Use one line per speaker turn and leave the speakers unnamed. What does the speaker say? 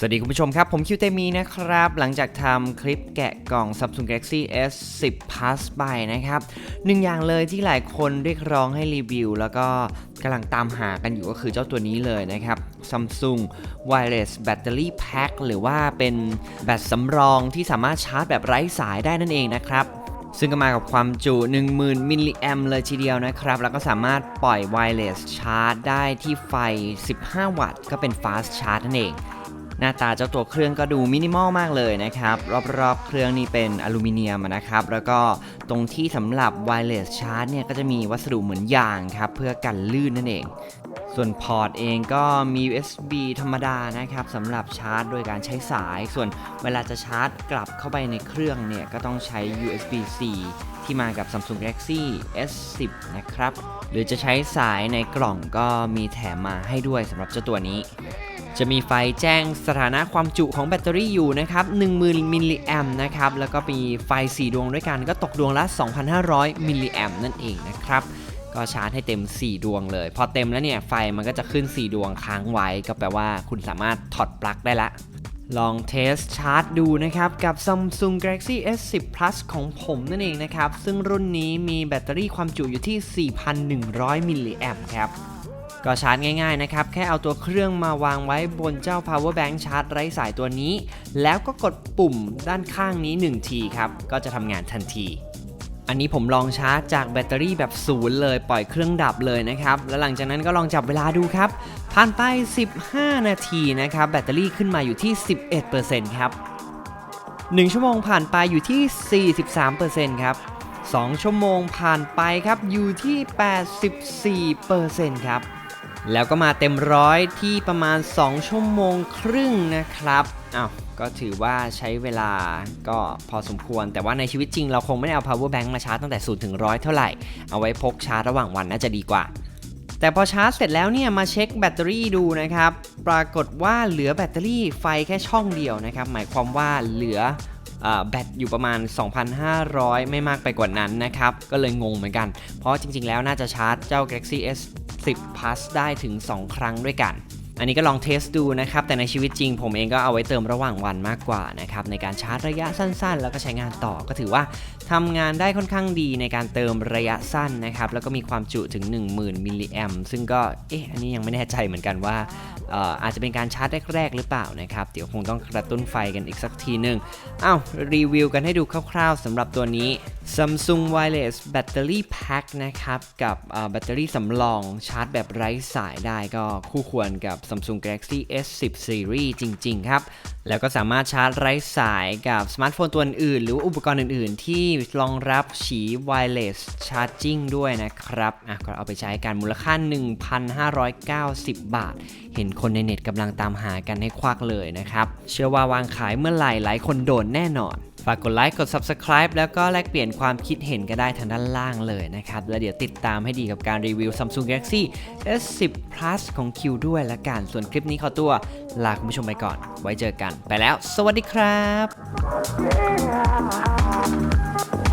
สวัสดีคุณผู้ชมครับ ผมคิวเตมีนะครับ หลังจากทำคลิปแกะกล่อง Samsung Galaxy S10 Plus ไปนะครับหนึ่งอย่างเลยที่หลายคนเรียกร้องให้รีวิว แล้วก็กำลังตามหากันอยู่ก็คือเจ้าตัวนี้เลยนะครับ Samsung Wireless Battery Pack หรือว่าเป็นแบตสำรองที่สามารถชาร์จแบบไร้สายได้นั่นเองนะครับซึ่งก็มากับความจุ 10,000 มิลลิแอมเลยทีเดียวนะครับ แล้วก็สามารถปล่อย wireless charge ได้ที่ไฟ 15 วัตต์ ก็เป็น fast charge นั่นเอง หน้าตาเจ้าตัวเครื่องก็ดูมินิมอลมากเลยนะครับ รอบๆเครื่องนี่เป็นอลูมิเนียมนะครับ แล้วก็ตรงที่สำหรับ wireless charge เนี่ยก็จะมีวัสดุเหมือนยางครับ เพื่อกันลื่นนั่นเอง ส่วนพอร์ตเองก็มี USB ธรรมดานะครับสำหรับชาร์จโดยการใช้สาย ส่วนเวลาจะชาร์จกลับเข้าไปในเครื่องเนี่ยก็ต้องใช้ USB-C ที่มากับ Samsung Galaxy S10 นะครับ หรือจะใช้สายในกล่องก็มีแถมมาให้ด้วยสำหรับเจ้าตัวนี้ จะมีไฟแจ้งสถานะความจุของแบตเตอรี่อยู่นะครับ10,000มิลลิแอมนะครับ แล้วก็มีไฟ 4 ดวงด้วยกันก็ตกดวงละ 2,500 มิลลิแอมนั่นเองนะครับ ก็ชาร์จให้เต็ม 4 ดวงเลย พอเต็มแล้วเนี่ย ไฟมันก็จะขึ้น 4 ดวงค้างไว้ ก็แปลว่าคุณสามารถถอดปลั๊กได้ละลองเทสชาร์จดูนะครับ กับ Samsung Galaxy S10 Plus ของผมนั่นเองนะครับ ซึ่งรุ่นนี้มีแบตเตอรี่ความจุอยู่ที่ 4,100 มิลลิแอมครับ ก็ชาร์จง่ายๆนะครับ แค่เอาตัวเครื่องมาวางไว้บนเจ้า power bank ชาร์จไร้สายตัวนี้ แล้วก็กดปุ่มด้านข้างนี้ 1 ทีครับ ก็จะทำงานทันที อันนี้ผมลองชาร์จจากแบตเตอรี่แบบศูนย์เลยปล่อยเครื่องดับเลยนะครับ แล้วหลังจากนั้นก็ลองจับเวลาดูครับ ผ่านไป 15 นาทีนะครับ แบตเตอรี่ขึ้นมาอยู่ที่ 11%ครับ 1 ชั่วโมงผ่านไปอยู่ที่ 43%ครับ2 ชั่วโมงผ่านไปครับอยู่ที่ 84%ครับ แล้วก็มาเต็มร้อยที่ประมาณ 2 ชั่วโมงครึ่งนะครับอ้าวก็ถือว่าใช้เวลาก็พอสมควร แต่ว่าในชีวิตจริงเราคงไม่ได้เอา power bank มาชาร์จตั้งแต่0ถึง100เท่าไหร่ เอาไว้พกชาร์จระหว่างวันน่าจะดีกว่า แต่พอชาร์จเสร็จแล้วเนี่ยมาเช็คแบตเตอรี่ดูนะครับ ปรากฏว่าเหลือแบตเตอรี่ไฟแค่ช่องเดียวนะครับ หมายความว่าเหลือ แบตอยู่ประมาณ 2,500 ไม่มากไปกว่านั้นนะครับ ก็เลยงงเหมือนกัน เพราะจริง ๆ แล้วน่าจะชาร์จเจ้า Galaxy S10 Plus ได้ถึง 2 ครั้งด้วยกัน อันนี้ก็ลองเทสดูนะครับ แต่ในชีวิตจริงผมเองก็เอาไว้เติมระหว่างวันมากกว่านะครับ ในการชาร์จระยะสั้นๆ แล้วก็ใช้งานต่อก็ถือว่าทำงานได้ค่อนข้างดีในการเติมระยะสั้นนะครับ แล้วก็มีความจุถึง 10,000มิลลิแอมซึ่งก็เอ๊ะอันนี้ยังไม่แน่ใจเหมือนกันว่า อาจจะเป็นการชาร์จแรกๆหรือเปล่านะครับ เดี๋ยวคงต้องกระตุ้นไฟกันอีกสักทีหนึ่งอ้าวรีวิวกันให้ดูคร่าวๆสำหรับตัวนี้ Samsung Wireless Battery Pack นะครับกับแบตเตอรี่สำรองชาร์จแบบไร้สายได้ก็คู่ควรกับ Samsung Galaxy S10 Series จริง ๆ ครับ แล้วก็สามารถชาร์จไร้สายกับสมาร์ทโฟนตัวอื่น หรืออุปกรณ์อื่น ๆ ที่รองรับฉีดไวเลสชาร์จิ่งด้วยนะครับอะก็เอาไปใช้กันมูลค่า 1,590 บาท เห็นคนในเน็ตกำลังตามหากันให้ควักเลยนะครับ เชื่อว่าวางขายเมื่อไหร่หลายคนโดนแน่นอน ฝากกดไลค์กด Subscribe แล้วก็แลกเปลี่ยนความคิดเห็นก็ได้ทางด้านล่างเลยนะครับ แล้วเดี๋ยวติดตามให้ดีกับการรีวิว Samsung Galaxy S10 Plus ของ Q ด้วยละกัน ส่วนคลิปนี้ขอตัวลาคุณผู้ชมไปก่อน ไว้เจอกันไปแล้ว สวัสดีครับ